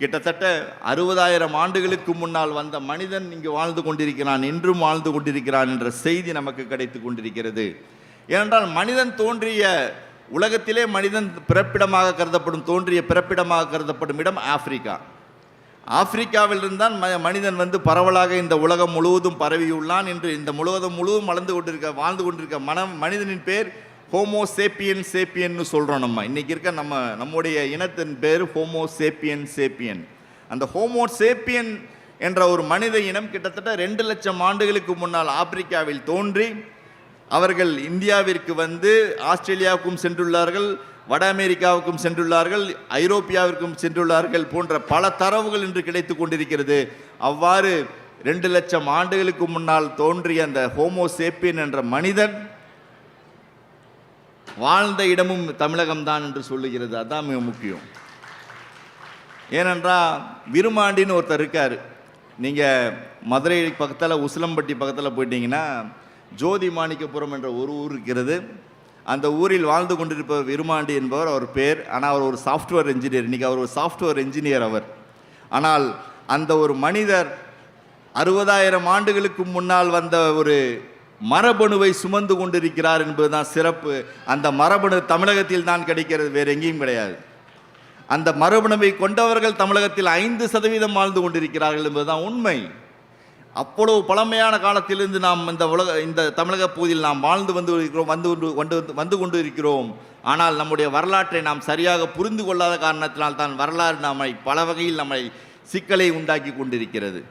கிட்டத்தட்ட அறுபதாயிரம் ஆண்டுகளுக்கு முன்னால் வந்த மனிதன் இங்கு வாழ்ந்து கொண்டிருக்கிறான் என்றும் வாழ்ந்து கொண்டிருக்கிறான் என்ற செய்தி நமக்கு கிடைத்து கொண்டிருக்கிறது. ஏனென்றால் மனிதன் தோன்றிய உலகத்திலே மனிதன் பிறப்பிடமாக கருதப்படும் தோன்றிய பிறப்பிடமாக கருதப்படும் இடம் ஆப்பிரிக்கா. ஆப்பிரிக்காவிலிருந்தான் ம மனிதன் வந்து பரவலாக இந்த உலகம் முழுவதும் பரவியுள்ளான் என்று இந்த முழுவதும் முழுவதும் வளர்ந்து கொண்டிருக்க வாழ்ந்து கொண்டிருக்க மனம் மனிதனின் பேர் ஹோமோ சேப்பியன் சேப்பியன்னு சொல்கிறோம் நம்ம. இன்றைக்கி இருக்க நம்ம நம்முடைய இனத்தின் பேர் ஹோமோ சேப்பியன் சேப்பியன் அந்த ஹோமோ சேப்பியன் என்ற ஒரு மனித இனம் கிட்டத்தட்ட ரெண்டு லட்சம் ஆண்டுகளுக்கு முன்னால் ஆப்பிரிக்காவில் தோன்றி அவர்கள் இந்தியாவிற்கு வந்து ஆஸ்திரேலியாவுக்கும் சென்றுள்ளார்கள் வட அமெரிக்காவுக்கும் சென்றுள்ளார்கள் ஐரோப்பியாவிற்கும் சென்றுள்ளார்கள் போன்ற பல தரவுகள் இன்று கிடைத்து கொண்டிருக்கிறது. அவ்வாறு ரெண்டு லட்சம் ஆண்டுகளுக்கு முன்னால் தோன்றிய அந்த ஹோமோ சேப்பியன் என்ற மனிதன் வாழ்ந்த இடமும் தமிழகம்தான் என்று சொல்லுகிறது. அதுதான் மிக முக்கியம். ஏனென்றால் விருமாண்டின்னு ஒருத்தர் இருக்கார். நீங்கள் மதுரை பக்கத்தில் உசிலம்பட்டி பக்கத்தில் போயிட்டீங்கன்னா ஜோதி மாணிக்கபுரம் என்ற ஒரு ஊர் இருக்கிறது. அந்த ஊரில் வாழ்ந்து கொண்டிருப்பவர் விருமாண்டி என்பவர் அவர் பேர். ஆனால் அவர் ஒரு சாஃப்ட்வேர் இன்ஜினியர் இன்றைக்கி அவர் ஒரு சாஃப்ட்வேர் இன்ஜினியர் அவர். ஆனால் அந்த ஒரு மனிதர் அறுபதாயிரம் ஆண்டுகளுக்கு முன்னால் வந்த ஒரு மரபணுவை சுமந்து கொண்டிருக்கிறார் என்பதுதான் சிறப்பு. அந்த மரபணு தமிழகத்தில் தான் கிடைக்கிறது வேறு எங்கேயும் கிடையாது. அந்த மரபணுவை கொண்டவர்கள் தமிழகத்தில் ஐந்து சதவீதம் வாழ்ந்து கொண்டிருக்கிறார்கள் என்பதுதான் உண்மை. அவ்வளவு பழமையான காலத்திலிருந்து நாம் இந்த உலக இந்த தமிழக பகுதியில் நாம் வாழ்ந்து வந்து இருக்கிறோம் வந்து கொண்டு கொண்டு வந்து- வந்து கொண்டு இருக்கிறோம். ஆனால் நம்முடைய வரலாற்றை நாம் சரியாக புரிந்து கொள்ளாத காரணத்தினால் தான் வரலாறு நம்மை பல வகையில் நம்மை சிக்கலை உண்டாக்கி கொண்டிருக்கிறது.